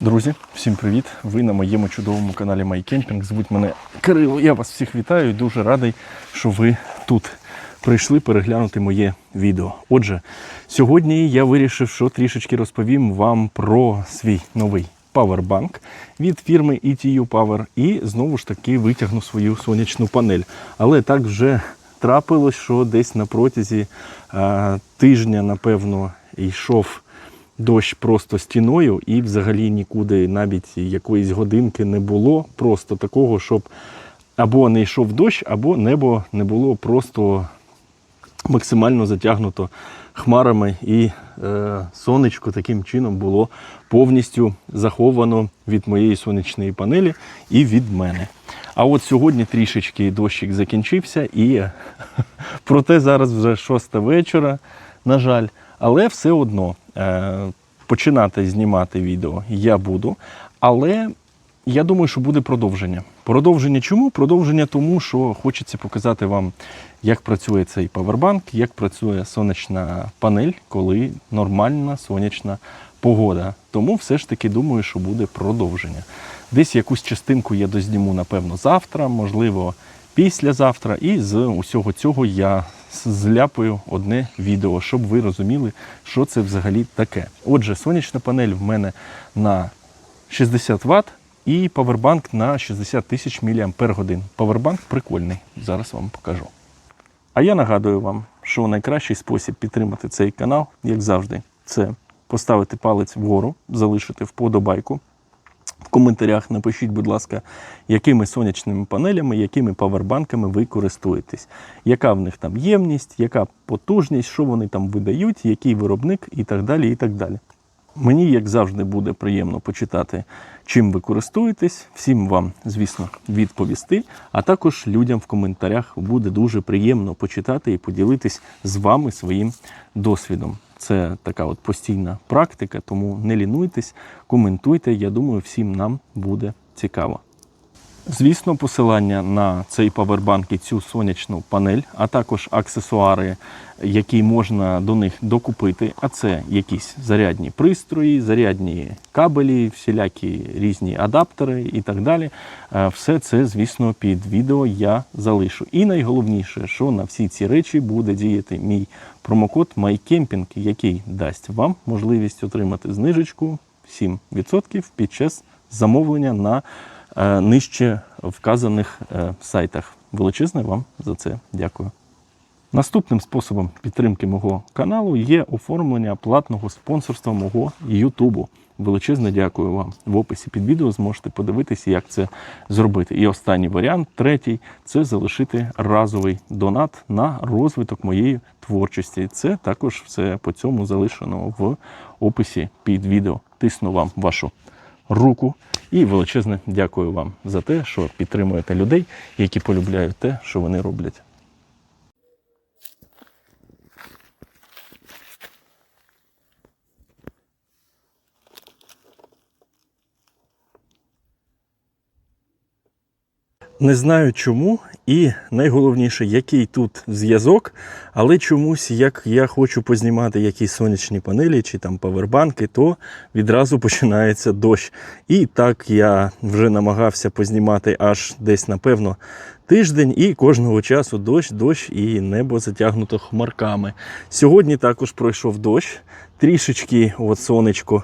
Друзі, всім привіт! Ви на моєму чудовому каналі MyCamping. Звуть мене Кирило. Я вас всіх вітаю і дуже радий, що ви тут прийшли переглянути моє відео. Отже, сьогодні я вирішив, що трішечки розповім вам про свій новий павербанк від фірми ETU Power і знову ж таки витягну свою сонячну панель. Але так вже трапилось, що десь на протязі е, тижня, напевно, йшов дощ просто стіною, і взагалі нікуди навіть якоїсь годинки не було. Просто такого, щоб або не йшов дощ, або небо не було просто максимально затягнуто хмарами, і е, сонечко таким чином було повністю заховано від моєї сонячної панелі і від мене. А от сьогодні трішечки дощик закінчився, і проте зараз вже шоста вечора, на жаль. Але все одно е, починати знімати відео я буду. Але я думаю, що буде продовження. Продовження чому? Продовження тому, що хочеться показати вам, як працює цей павербанк, як працює сонячна панель, коли нормальна сонячна погода. Тому все ж таки думаю, що буде продовження. Десь якусь частинку я дозніму, напевно, завтра, можливо, післязавтра. І з усього цього я зляпаю одне відео, щоб ви розуміли, що це взагалі таке. Отже, сонячна панель в мене на 60 Вт і павербанк на 60 тисяч мАч. Павербанк прикольний. Зараз вам покажу. А я нагадую вам, що найкращий спосіб підтримати цей канал, як завжди, це поставити палець вгору, залишити вподобайку. В коментарях напишіть, будь ласка, якими сонячними панелями, якими павербанками ви користуєтесь, яка в них там ємність, яка потужність, що вони там видають, який виробник і так далі. і так далі. Мені, як завжди, буде приємно почитати, чим ви користуєтесь. Всім вам, звісно, відповісти. А також людям в коментарях буде дуже приємно почитати і поділитись з вами своїм досвідом. Це така от постійна практика, тому не лінуйтесь, коментуйте. Я думаю, всім нам буде цікаво. Звісно, посилання на цей павербанк і цю сонячну панель, а також аксесуари, які можна до них докупити. А це якісь зарядні пристрої, зарядні кабелі, всілякі різні адаптери і так далі. Е, Все це, звісно, під відео я залишу. І найголовніше, що на всі ці речі буде діяти мій промокод MyCamping, який дасть вам можливість отримати знижечку 7% під час замовлення на нижче вказаних е, сайтах. Величезне вам за це дякую. Наступним способом підтримки мого каналу є оформлення платного спонсорства мого Ютубу. Величезне дякую вам. В описі під відео зможете подивитися, як це зробити. І останній варіант, третій, це залишити разовий донат на розвиток моєї творчості. Це також все по цьому залишено в описі під відео. Тисну вам вашу руку і величезне дякую вам за те, що підтримуєте людей, які полюбляють те, що вони роблять. Не знаю чому, і найголовніше, який тут зв'язок, але чомусь, як я хочу познімати якісь сонячні панелі чи там павербанки, то відразу починається дощ. І так я вже намагався познімати аж десь, напевно, тиждень, і кожного часу дощ, дощ і небо затягнуто хмарками. Сьогодні також пройшов дощ, трішечки от сонечко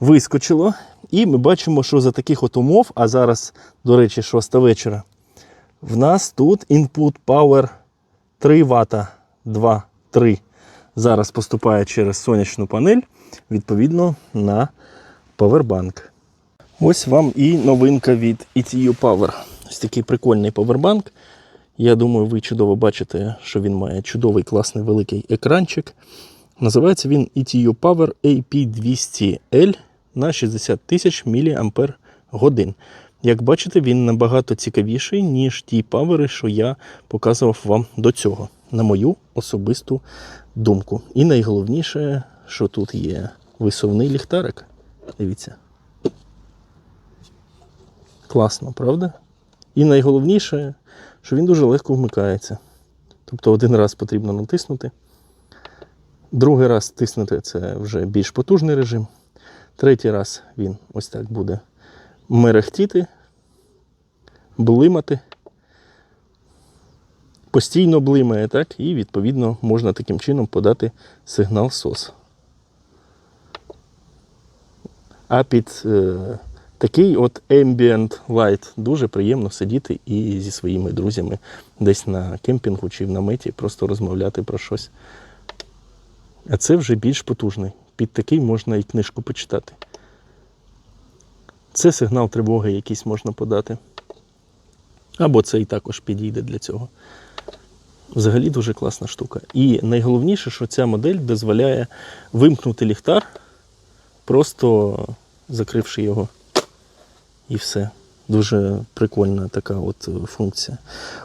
вискочило. І ми бачимо, що за таких от умов, а зараз, до речі, 6 вечора, в нас тут input power 3 Вт, 2, 3. Зараз поступає через сонячну панель, відповідно, на павербанк. Ось вам і новинка від ETU Power. Ось такий прикольний павербанк. Я думаю, ви чудово бачите, що він має чудовий класний великий екранчик. Називається він ETU Power AP200L на 60 тисяч мАч. Як бачите, він набагато цікавіший, ніж ті павери, що я показував вам до цього, на мою особисту думку. І найголовніше, що тут є висувний ліхтарик. Дивіться. Класно, правда? І найголовніше, що він дуже легко вмикається. Тобто один раз потрібно натиснути. Другий раз тиснути це вже більш потужний режим. Третій раз він ось так буде мерехтіти, блимати. Постійно блимає, так? І відповідно можна таким чином подати сигнал SOS. А під е, такий от ambient light дуже приємно сидіти і зі своїми друзями десь на кемпінгу чи в наметі просто розмовляти про щось. А це вже більш потужний. Під такий можна і книжку почитати. Це сигнал тривоги якийсь можна подати. Або цей також підійде для цього. Взагалі дуже класна штука. І найголовніше, що ця модель дозволяє вимкнути ліхтар, просто закривши його. І все. Дуже прикольна така от функція.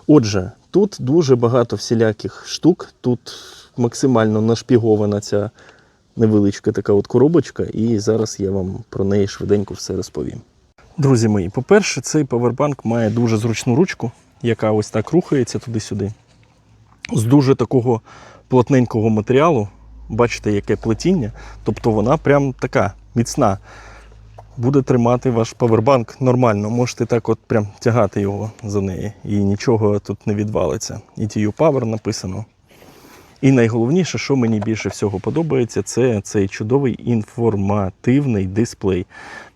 Отже, тут дуже багато всіляких штук. Тут максимально нашпігована ця невеличка така от коробочка, і зараз я вам про неї швиденько все розповім. Друзі мої, по-перше, цей павербанк має дуже зручну ручку, яка ось так рухається туди-сюди. З дуже такого плотненького матеріалу. Бачите, яке плетіння. Тобто вона прям така міцна. Буде тримати ваш павербанк нормально. Можете так от прям тягати його за неї. І нічого тут не відвалиться. ETU Power написано. І найголовніше, що мені більше всього подобається, це цей чудовий інформативний дисплей.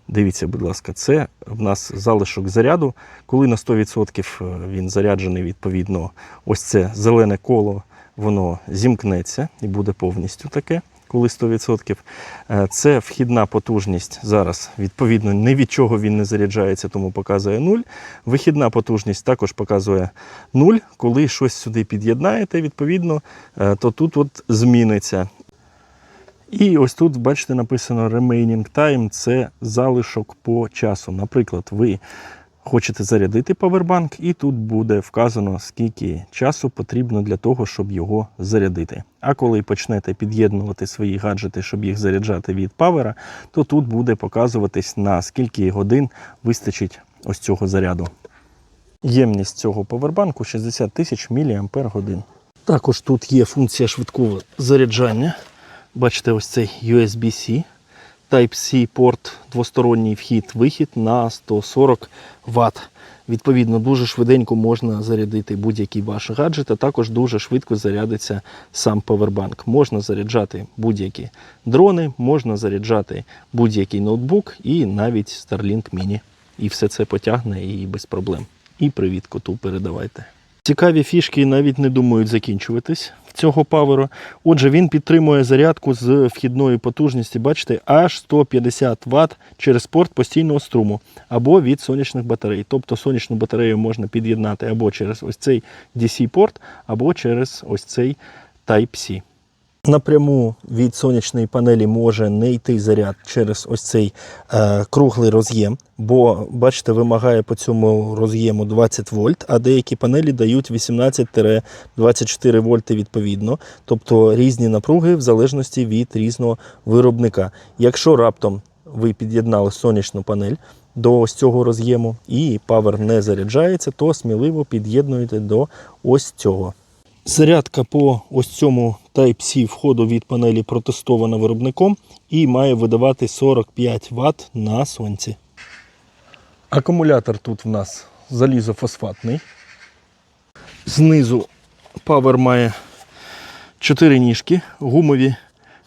Дивіться, будь ласка, це в нас залишок заряду. Коли на 100% він заряджений, відповідно, ось це зелене коло, воно зімкнеться і буде повністю таке, коли 100%. Е, Це вхідна потужність зараз, відповідно, ні від чого він не заряджається, тому показує 0. Вихідна потужність також показує 0. Коли щось сюди під'єднаєте, відповідно, е, то тут от зміниться. І ось тут, бачите, написано remaining time це залишок по часу. Наприклад, ви хочете зарядити павербанк, і тут буде вказано, скільки часу потрібно для того, щоб його зарядити. А коли почнете під'єднувати свої гаджети, щоб їх заряджати від павера, то тут буде показуватись на скільки годин вистачить ось цього заряду. Ємність цього павербанку 60 тисяч мАч. Також тут є функція швидкого заряджання. Бачите, ось цей USB-C. Type-C порт, двосторонній вхід-вихід на 140 Вт. Відповідно, дуже швиденько можна зарядити будь-який ваш гаджет, а також дуже швидко зарядиться сам павербанк. Можна заряджати будь-які дрони, можна заряджати будь-який ноутбук і навіть Starlink Mini. І все це потягне і без проблем. І привіт коту передавайте. Цікаві фішки навіть не думають закінчуватись в цього паверу. Отже, він підтримує зарядку з вхідної потужності, бачите, аж 150 Вт через порт постійного струму або від сонячних батарей. Тобто сонячну батарею можна під'єднати або через ось цей DC-порт, або через ось цей Type-C. Напряму від сонячної панелі може не йти заряд через ось цей е, круглий роз'єм, бо, бачите, вимагає по цьому роз'єму 20 вольт, а деякі панелі дають 18-24 вольти відповідно, тобто різні напруги в залежності від різного виробника. Якщо раптом ви під'єднали сонячну панель до ось цього роз'єму і павер не заряджається, то сміливо під'єднуєте до ось цього. Зарядка по ось цьому Type-C входу від панелі протестована виробником і має видавати 45 Вт на сонці. Акумулятор тут в нас залізофосфатний. Знизу павер має 4 ніжки гумові,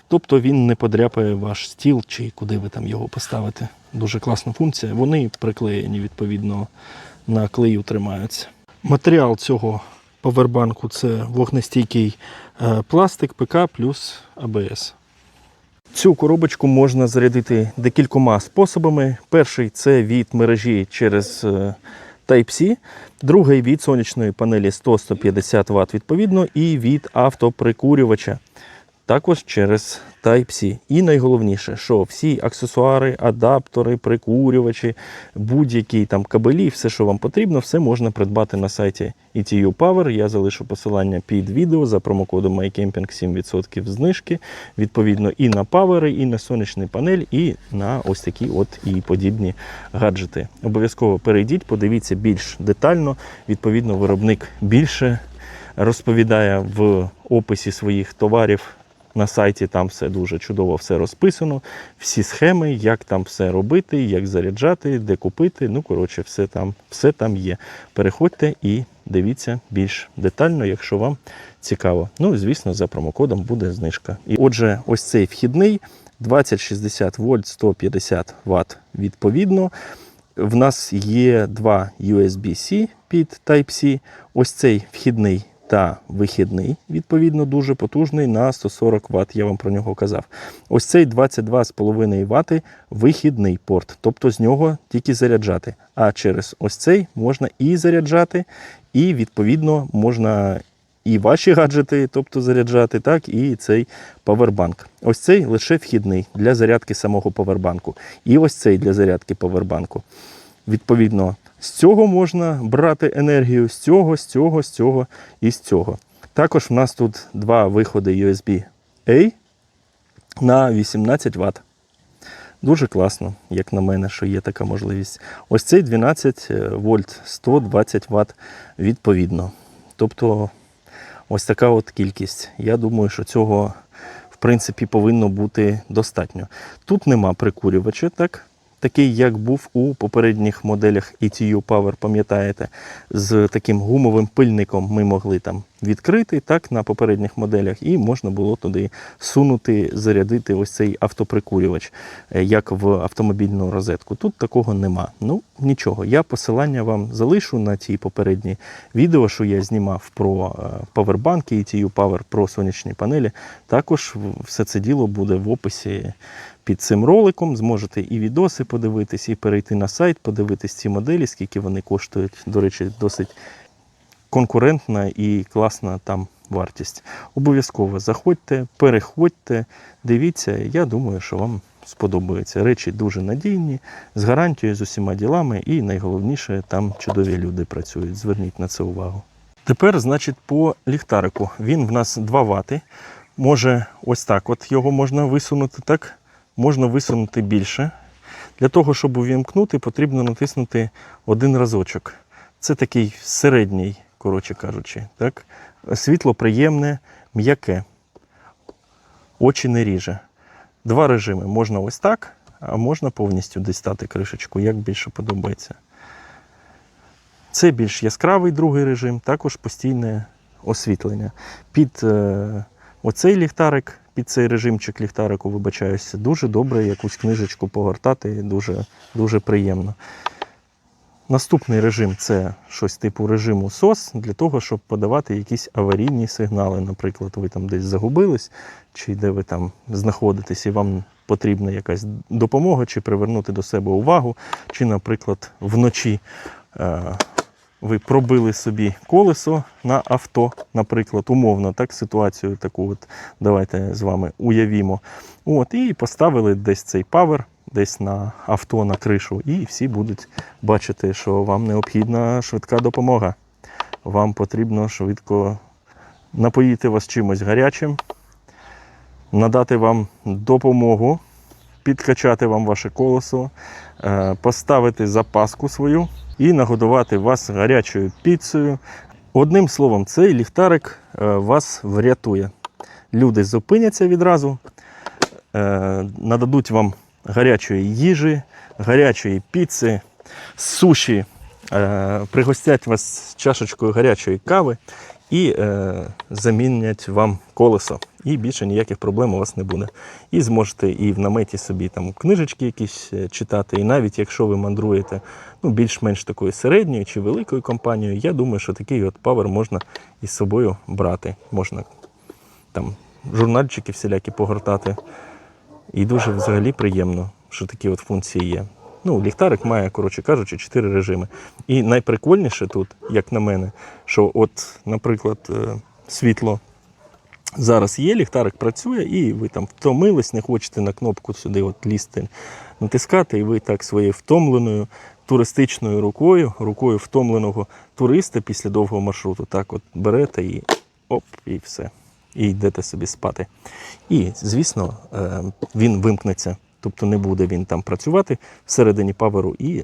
тобто він не подряпає ваш стіл чи куди ви там його поставите. Дуже класна функція. Вони приклеєні відповідно на клею тримаються. Матеріал цього павербанку це вогнестійкий е, пластик ПК плюс АБС. Цю коробочку можна зарядити декількома способами. Перший це від мережі через е, Type-C, другий від сонячної панелі 100-150 Вт відповідно, і від автоприкурювача. Також через Type-C. І найголовніше, що всі аксесуари, адаптери, прикурювачі, будь-які там кабелі, все, що вам потрібно, все можна придбати на сайті ETU Power. Я залишу посилання під відео за промокодом MyCamping 7% знижки. Відповідно, і на павери, і на сонячний панель, і на ось такі от і подібні гаджети. Обов'язково перейдіть, подивіться більш детально. Відповідно, виробник більше розповідає в описі своїх товарів на сайті, там все дуже чудово все розписано. Всі схеми, як там все робити, як заряджати, де купити. Ну, коротше, все там, все там є. Переходьте і дивіться більш детально, якщо вам цікаво. Ну, звісно, за промокодом буде знижка. І отже, ось цей вхідний 2060 вольт 150 Вт відповідно. В нас є два USB-C під Type-C. Ось цей вхідний та вихідний, відповідно, дуже потужний на 140 Вт. Я вам про нього казав. Ось цей 22,5 Вт вихідний порт, тобто з нього тільки заряджати. А через ось цей можна і заряджати, і відповідно можна і ваші гаджети, тобто заряджати, так, і цей павербанк. Ось цей лише вхідний для зарядки самого павербанку. І ось цей для зарядки павербанку. Відповідно, з цього можна брати енергію, з цього, з цього, з цього і з цього. Також в нас тут два виходи USB-A на 18 Вт. Дуже класно, як на мене, що є така можливість. Ось цей 12 вольт, 120 Вт відповідно. Тобто, ось така от кількість. Я думаю, що цього в принципі повинно бути достатньо. Тут нема прикурювача, так? Такий, як був у попередніх моделях ETU Power, пам'ятаєте, з таким гумовим пильником ми могли там відкрити так, на попередніх моделях, і можна було туди сунути, зарядити ось цей автоприкурювач, е, як в автомобільну розетку. Тут такого нема. Ну, нічого. Я посилання вам залишу на ті попередні відео, що я знімав про е, павербанки, ETU Power, про сонячні панелі. Також все це діло буде в описі під цим роликом. Зможете і відоси подивитись, і перейти на сайт, подивитись ці моделі, скільки вони коштують. До речі, досить конкурентна і класна там вартість. Обов'язково заходьте, переходьте, дивіться. Я думаю, що вам сподобається. Речі дуже надійні, з гарантією, з усіма ділами, і найголовніше, там чудові люди працюють. Зверніть на це увагу. Тепер, значить, по ліхтарику. Він в нас 2 вати. Може, ось так. От його можна висунути так, можна висунути більше. Для того, щоб увімкнути, потрібно натиснути один разочок. Це такий середній, коротше кажучи. Так? Світло приємне, м'яке. Очі не ріже. Два режими. Можна ось так, а можна повністю дістати кришечку, як більше подобається. Це більш яскравий другий режим, також постійне освітлення. Під е, оцей ліхтарик, під цей режимчик ліхтарику, вибачаюся, дуже добре якусь книжечку погортати, дуже, дуже приємно. Наступний режим це щось типу режиму SOS для того, щоб подавати якісь аварійні сигнали. Наприклад, ви там десь загубились, чи де ви там знаходитесь, і вам потрібна якась допомога, чи привернути до себе увагу, чи, наприклад, вночі е, ви пробили собі колесо на авто, наприклад, умовно, так, ситуацію таку от давайте з вами уявімо. От, і поставили десь цей павер, десь на авто, на кришу, і всі будуть бачити, що вам необхідна швидка допомога. Вам потрібно швидко напоїти вас чимось гарячим, надати вам допомогу, підкачати вам ваше колесо, е, поставити запаску свою і нагодувати вас гарячою піцею. Одним словом, цей ліхтарик е, вас врятує. Люди зупиняться відразу, е, нададуть вам гарячої їжі, гарячої піци, суші, пригостять вас чашечкою гарячої кави і замінять вам колесо. І більше ніяких проблем у вас не буде. І зможете і в наметі собі там книжечки якісь е, читати. І навіть якщо ви мандруєте ну, більш-менш такою середньою чи великою компанією, я думаю, що такий от павер можна із собою брати. Можна там журнальчики всілякі погортати. І дуже взагалі приємно, що такі от функції є. Ну, ліхтарик має, коротше кажучи, чотири режими. І найприкольніше тут, як на мене, що от, наприклад, е, світло зараз є, ліхтарик працює, і ви там втомились, не хочете на кнопку сюди от лізти, натискати, і ви так своєю втомленою туристичною рукою, рукою втомленого туриста після довгого маршруту, так от берете і оп, і все. І йдете собі спати. І, звісно, е, він вимкнеться, тобто не буде він там працювати всередині паверу і е,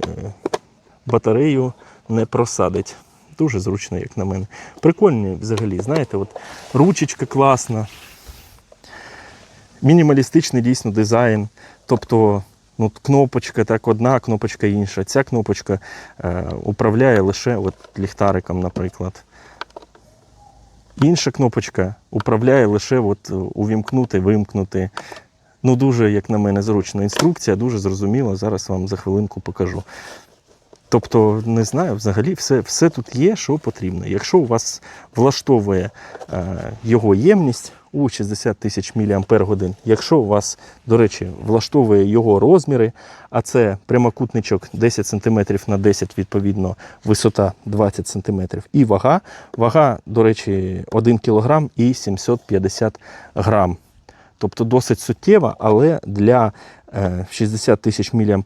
батарею не просадить. Дуже зручно, як на мене. Прикольні взагалі, знаєте, от ручечка класна. мінімалістичний дійсно дизайн. Тобто ну, кнопочка так одна, кнопочка інша. Ця кнопочка е, управляє лише от ліхтариком, наприклад. Інша кнопочка управляє лише от, увімкнути, вимкнути. Ну, дуже, як на мене, зручна інструкція, дуже зрозуміла. Зараз вам за хвилинку покажу. Тобто, не знаю, взагалі все, все тут є, що потрібно. Якщо у вас влаштовує е, його ємність у 60 тисяч мАч, якщо у вас, до речі, влаштовує його розміри, а це прямокутничок 10 см на 10, відповідно, висота 20 см і вага. Вага, до речі, 1 кг і 750 грам. Тобто досить суттєва, але для е, 60 тисяч мАч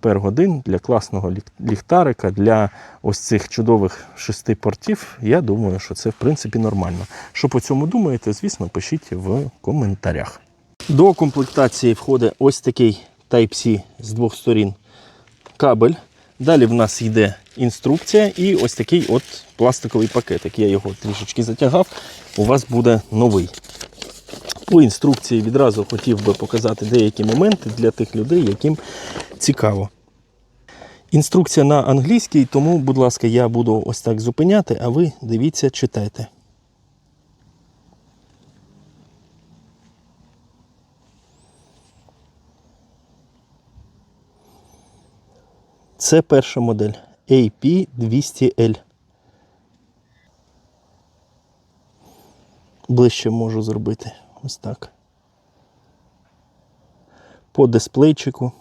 для класного ліхтарика, для ось цих чудових шести портів, я думаю, що це в принципі нормально. Що по цьому думаєте, звісно, пишіть в коментарях. До комплектації входить ось такий Type-C з двох сторін кабель. Далі в нас йде інструкція і ось такий от пластиковий пакетик. Я його трішечки затягав. У вас буде новий. По інструкції відразу хотів би показати деякі моменти для тих людей, яким цікаво. Інструкція на англійській, тому, будь ласка, я буду ось так зупиняти, а ви дивіться, читайте. Це перша модель AP200L. Ближче можу зробити. Ось так. По дисплейчику.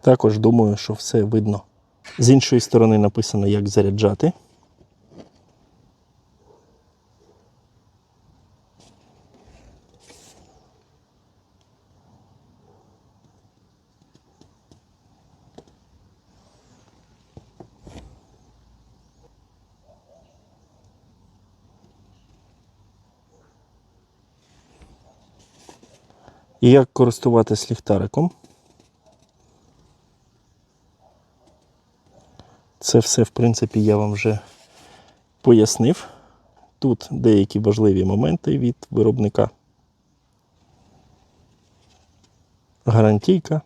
Також думаю, що все видно. З іншої сторони написано, як заряджати. І як користуватись ліхтариком. Це все, в принципі, я вам вже пояснив. Тут деякі важливі моменти від виробника. Гарантійка.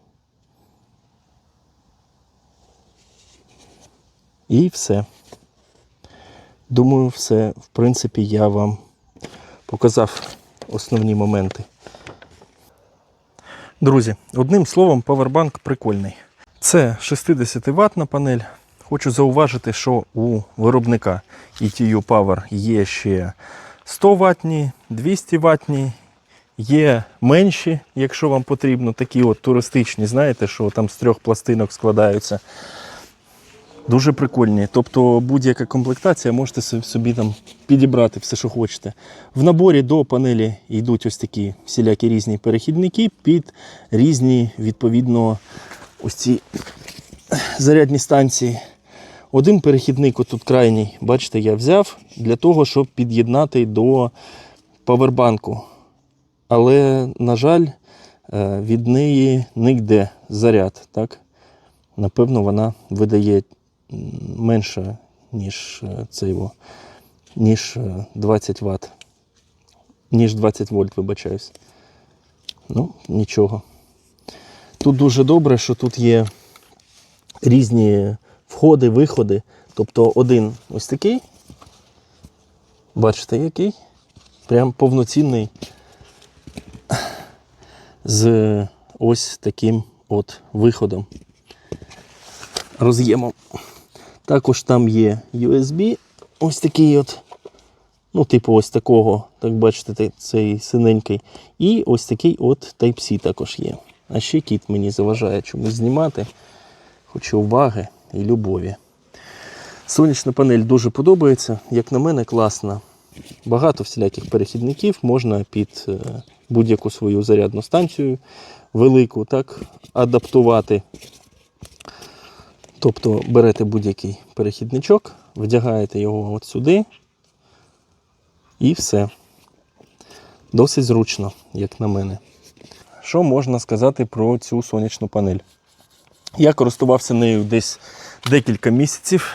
І все. Думаю, все, в принципі, я вам показав основні моменти. Друзі, одним словом, павербанк прикольний. Це 60 ватна панель. Хочу зауважити, що у виробника ETU Power є ще 100 ватні, 200 ватні, є менші, якщо вам потрібно, такі от туристичні, знаєте, що там з трьох пластинок складаються. Дуже прикольні. Тобто будь-яка комплектація, можете собі там підібрати все, що хочете. В наборі до панелі йдуть ось такі всілякі різні перехідники під різні, відповідно, ось ці зарядні станції. Один перехідник, отут крайній, бачите, я взяв для того, щоб під'єднати до павербанку. Але, на жаль, е, від неї не йде заряд. Так? Напевно, вона видає менше, ніж е, це його, ніж е, 20 Вт. Ніж 20 вольт, вибачаюсь. Ну, нічого. Тут дуже добре, що тут є різні входи, виходи. Тобто один ось такий. Бачите, який? Прям повноцінний з ось таким от виходом. Роз'ємом. Також там є USB, ось такий от, ну, типу ось такого, так бачите, цей синенький. І ось такий от Type-C також є. А ще кіт мені заважає чомусь знімати. Хочу уваги і любові. Сонячна панель дуже подобається. Як на мене, класна. Багато всіляких перехідників можна під е, будь-яку свою зарядну станцію велику так, адаптувати. Тобто берете будь-який перехідничок, вдягаєте його от сюди і все. Досить зручно, як на мене. Що можна сказати про цю сонячну панель? Я користувався нею десь декілька місяців.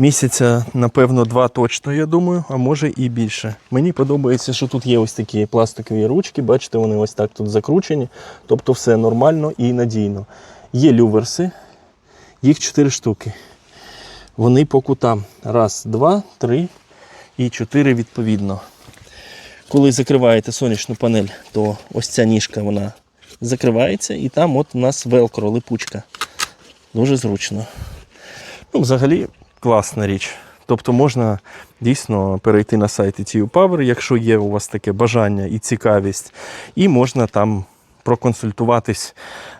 Місяця, напевно, два точно, я думаю, а може і більше. Мені подобається, що тут є ось такі пластикові ручки, бачите, вони ось так тут закручені. Тобто все нормально і надійно. Є люверси, їх 4 штуки. Вони по кутам. Раз, два, три і чотири відповідно. Коли закриваєте сонячну панель, то ось ця ніжка вона закривається, і там от у нас велкро, липучка. Дуже зручно. Ну, взагалі класна річ. Тобто можна дійсно перейти на сайт ETU Power, якщо є у вас таке бажання і цікавість, і можна там проконсультуватись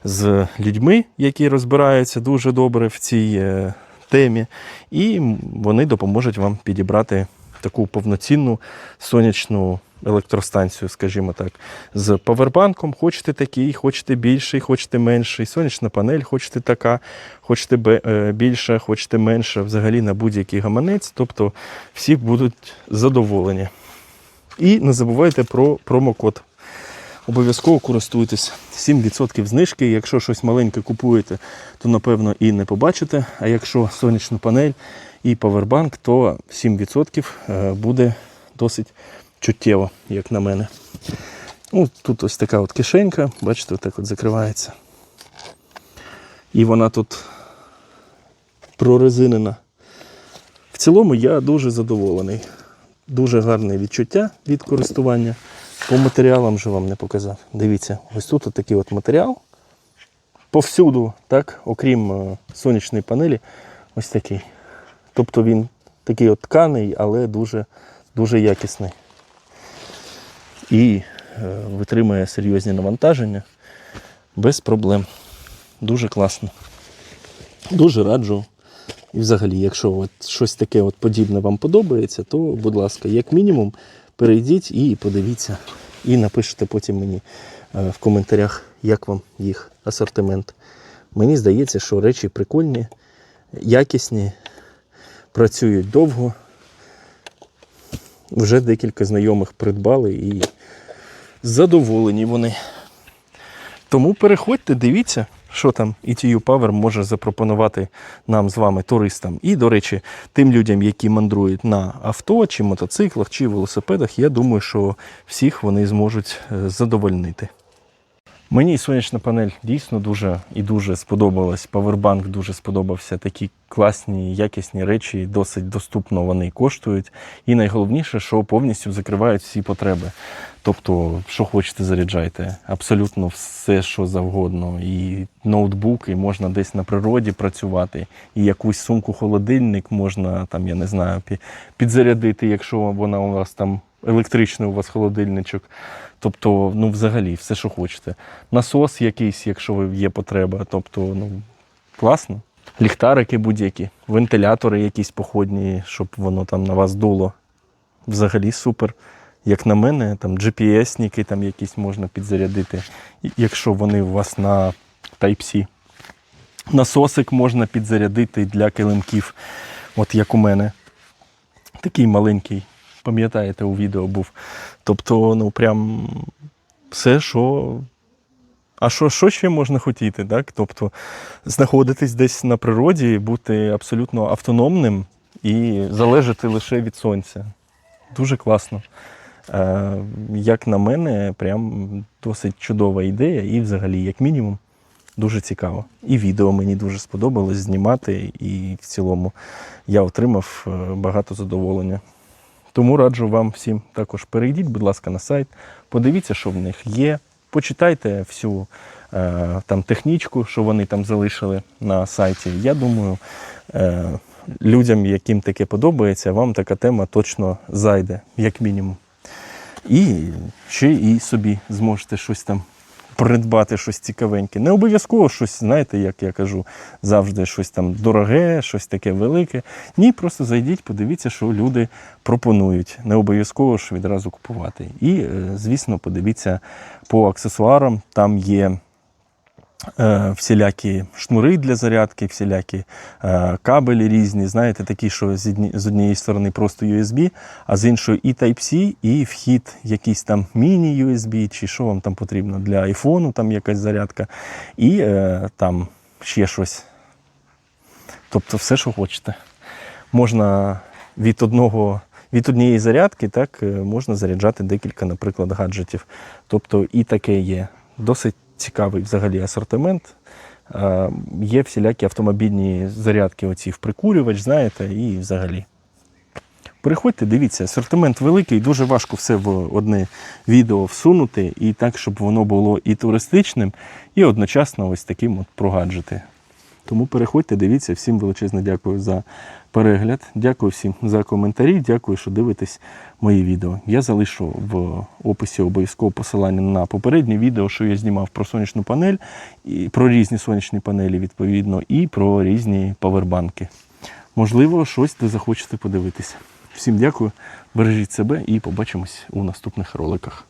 з людьми, які розбираються дуже добре в цій е, темі, і вони допоможуть вам підібрати таку повноцінну сонячну електростанцію, скажімо так, з павербанком. Хочете такий, хочете більший, хочете менший. Сонячна панель, хочете така, хочете е, більша, хочете менша, взагалі на будь-який гаманець. Тобто всі будуть задоволені. І не забувайте про промокод. Обов'язково користуйтесь 7% знижки. Якщо щось маленьке купуєте, то напевно і не побачите. А якщо сонячну панель і павербанк, то 7% е, буде досить чуттєво, як на мене. Ну, тут ось така от кишенька, бачите, отак от закривається. І вона тут прорезинена. В цілому я дуже задоволений. Дуже гарне відчуття від користування. По матеріалам вже вам не показав. Дивіться, ось тут такий от матеріал. Повсюду, так, окрім е, сонячної панелі, ось такий. Тобто він такий от тканий, але дуже, дуже якісний. І е, витримує серйозні навантаження без проблем. Дуже класно. Дуже раджу. І взагалі, якщо от щось таке от подібне вам подобається, то, будь ласка, як мінімум, перейдіть і подивіться. І напишете потім мені е, в коментарях, як вам їх асортимент. Мені здається, що речі прикольні, якісні, працюють довго. Вже декілька знайомих придбали і задоволені вони. Тому переходьте, дивіться, що там ETU Power може запропонувати нам з вами, туристам. І, до речі, тим людям, які мандрують на авто, чи мотоциклах, чи велосипедах, я думаю, що всіх вони зможуть е, задовольнити. Мені сонячна панель дійсно дуже і дуже сподобалась. Павербанк дуже сподобався. Такі класні, якісні речі, досить доступно вони коштують. І найголовніше, що повністю закривають всі потреби. Тобто, що хочете, заряджайте. Абсолютно все, що завгодно. І ноутбук, і можна десь на природі працювати, і якусь сумку холодильник можна там, я не знаю, підзарядити, якщо вона у вас там електричний у вас холодильничок. Тобто, ну, взагалі, все, що хочете. Насос якийсь, якщо є потреба. Тобто, ну, класно. Ліхтарики будь-які, вентилятори якісь походні, щоб воно там на вас дуло. Взагалі супер. Як на мене, там GPS-ніки там якісь можна підзарядити, якщо вони у вас на Type-C. Насосик можна підзарядити для килимків, от як у мене. Такий маленький, пам'ятаєте, у відео був. Тобто, ну прям все, що. А що, що ще можна хотіти? Так? Тобто знаходитись десь на природі, бути абсолютно автономним і залежати лише від сонця. Дуже класно. Е, як на мене, прям досить чудова ідея, і взагалі, як мінімум, дуже цікаво. І відео мені дуже сподобалось знімати, і в цілому я отримав е, багато задоволення. Тому раджу вам всім також перейдіть, будь ласка, на сайт, подивіться, що в них є. Почитайте всю е, там технічку, що вони там залишили на сайті. Я думаю, е, людям, яким таке подобається, вам така тема точно зайде, як мінімум. І ще і собі зможете щось там придбати, щось цікавеньке. Не обов'язково щось, знаєте, як я кажу, завжди щось там дороге, щось таке велике. Ні, просто зайдіть, подивіться, що люди пропонують. Не обов'язково ж відразу купувати. І, е, звісно, подивіться по аксесуарам. Там є всілякі шнури для зарядки, всілякі е, кабелі різні, знаєте, такі, що з, однієї сторони просто USB, а з іншої і Type-C, і вхід якийсь там міні-USB, чи що вам там потрібно для айфону, там якась зарядка, і е, там ще щось. Тобто все, що хочете. можна від одного. Від однієї зарядки так, е, можна заряджати декілька, наприклад, гаджетів. Тобто і таке є. Досить цікавий взагалі асортимент. Е, Є всілякі автомобільні зарядки, оці в прикурювач, знаєте, і взагалі. Переходьте, дивіться, асортимент великий, дуже важко все в одне відео всунути, і так, щоб воно було і туристичним, і одночасно ось таким от про. Тому переходьте, дивіться. Всім величезне дякую за перегляд. Дякую всім за коментарі. Дякую, що дивитесь мої відео. Я залишу в описі обов'язково посилання на попереднє відео, що я знімав про сонячну панель, і про різні сонячні панелі, відповідно, і про різні павербанки. Можливо, щось ви захочете подивитися. Всім дякую, бережіть себе і побачимось у наступних роликах.